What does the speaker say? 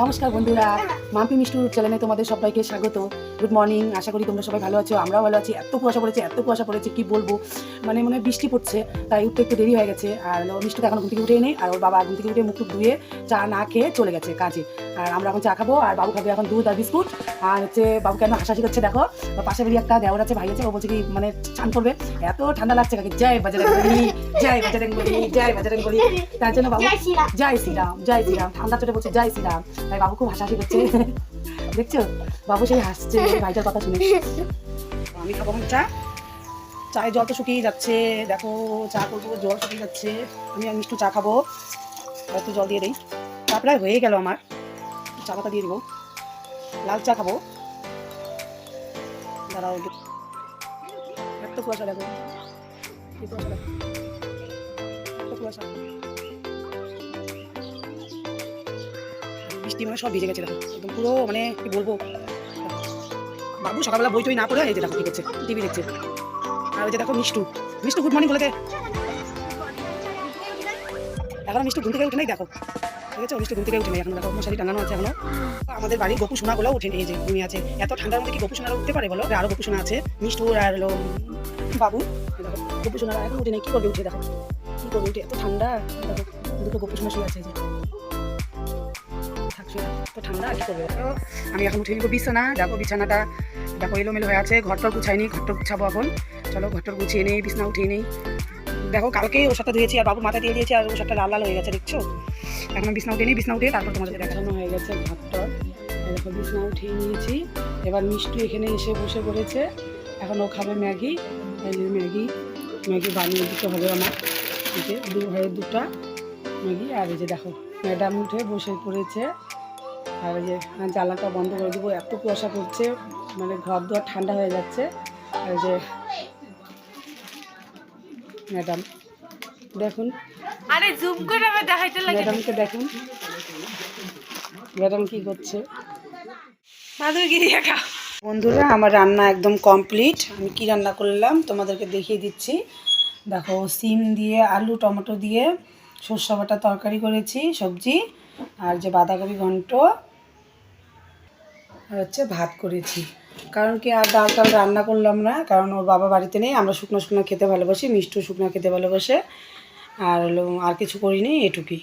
নমস্কার বন্ধুরা, মাম্পি মিষ্টুর চ্যানেলে তোমাদের সবাইকে স্বাগত। গুড মর্নিং আশা করি তোমরা সবাই ভালো আছো, আমরাও ভালো আছি। এত কুয়াশা পড়েছে, এত কুয়াশা পড়েছে, কি বলব? মানে মনে বৃষ্টি পড়ছে, তাই উঠতে একটু দেরি হয়ে গেছে। আর ও মিষ্টুকে এখন ঘুম থেকে উঠেই নেই, আর ওর বাবা ঘুম থেকে উঠে মুখ ধুয়ে চা না খেয়ে চলে গেছে কাজে। আর আমরা এখন চা খাব, আর বাবু খাবে এখন দুধ আর বিস্কুট। আর হচ্ছে বাবু কেন হাসাহাসি করছে, দেখো। পাশে বেরিয়ে একটা দেওয়ার আছে, ভাই আছে, ও বলছে কি মানে চান করবে। এত ঠান্ডা লাগছে কাকে? বাজারের বলি জয় বাজারের বলি জয় বাজারের বলি। তার জন্য বাবু জয় শ্রীরাম। জয় শ্রীরাম ঠান্ডা চোটে বলছে জয় শ্রীরাম। তাই বাবু খুব হাসাহাসি করছে। দেখছ? বাবু সেই হাসছে ভাইটার কথা শুনে। আমি খাব চা। চায়ের জল তো শুকিয়ে যাচ্ছে। দেখো চা করব জল শুকিয়ে যাচ্ছে। আমি আর মিষ্টি চা খাব। একটু জল দিয়ে দিই। চা প্রায় হয়ে গেল আমার। চা পাতা দিয়ে দেবো। লাল চা খাব। দাঁড়াও একটু। কুয়াশা দেখো। কুয়াশা দেখো। এত কুয়াশা। বৃষ্টি মানে সব ভিজে গেছে, দেখো। একদম পুরো মানে কি বলব? বাবু, সকালবেলা বই টই না পড়ে, এই যে দেখো কি করছে, টিভি দেখছে। আর যে দেখো মিষ্টু। মিষ্টু গুড মর্নিং বলে এখন মিষ্টু ঘুম থেকে উঠে নেই, দেখো। ঠিক আছে? মিষ্টু ঘুম থেকে উঠে নেই এখন, দেখো। মশারি টাঙানো আছে এখনও। আমাদের বাড়ির গোপু সোনাগুলো উঠে এই যে ঘুমিয়ে আছে। এত ঠান্ডার মধ্যে কি গোপু সোনারা উঠতে পারে বলো? আরও গোপু সোনা আছে মিষ্টু আর বাবু। দেখো, গোপু সোনারা এখন উঠে নেই, কি করবে উঠে দেখো। কি করবে? উঠে এত ঠান্ডা। দুটো গোপু সোনা শুয়ে আছে যে। থাকছে তো ঠান্ডা কি করবে? আমি এখন উঠে নিব বিছানা। দেখো বিছানাটা দেখো এলোমেলো হয়ে আছে। ঘরটর গুছাইনি ঘরটর গুছাবো এখন। চলো ঘরটর গুছিয়ে নেই বিছনা উঠিয়ে নেই। দেখো কালকে ওষুধটা ধুয়েছি আর বাবু মাথা দিয়ে দিয়েছি আর ওষুধটা লাল লাল হয়ে গেছে দেখছ? এখন বিছনা উঠিয়ে নিই বিছনা উঠিয়ে তারপর তোমাদেরকে দেখানো হয়ে গেছে ঘরটর। দেখো বিছনা উঠিয়ে নিয়েছি। এবার মিষ্টি এখানে এসে বসে পড়েছে। এখন ও খাবে ম্যাগি। ম্যাগি। ম্যাগি বানিয়ে দিতে হবে আমার। যে দু ভাইয়ের দুটা ম্যাগি আর এই যে দেখো ম্যাডাম উঠে বসে পড়েছে। আর এই যে হ্যাঁ, জ্বালাটা বন্ধ করে দেবো এত কুয়াশা পড়ছে মানে ঘর দুয়ার ঠান্ডা হয়ে যাচ্ছে। আর এই যে ম্যাডাম দেখুন। আরে জুম করে আমার দেখাইতে লাগে ম্যাডামকে দেখুন। ম্যাডাম কি করছে? বন্ধুরা আমার রান্না একদম কমপ্লিট আমি কি রান্না করলাম তোমাদেরকে দেখিয়ে দিচ্ছি। দেখো, সিম দিয়ে, আলু, টমেটো দিয়ে সর্ষা বাটা তরকারি করেছি, সবজি, আর যে বাঁধাকপি ঘন্ট, আর হচ্ছে ভাত করেছি। কারণ কি, আর ডাল টাল রান্না করলাম না, কারণ ওর বাবা বাড়িতে নেই, আমরা শুকনো শুকনো খেতে ভালোবাসি, মিষ্টি শুকনো খেতে ভালোবাসে, আর হলো, আর কিছু করিনি, এটুকুই।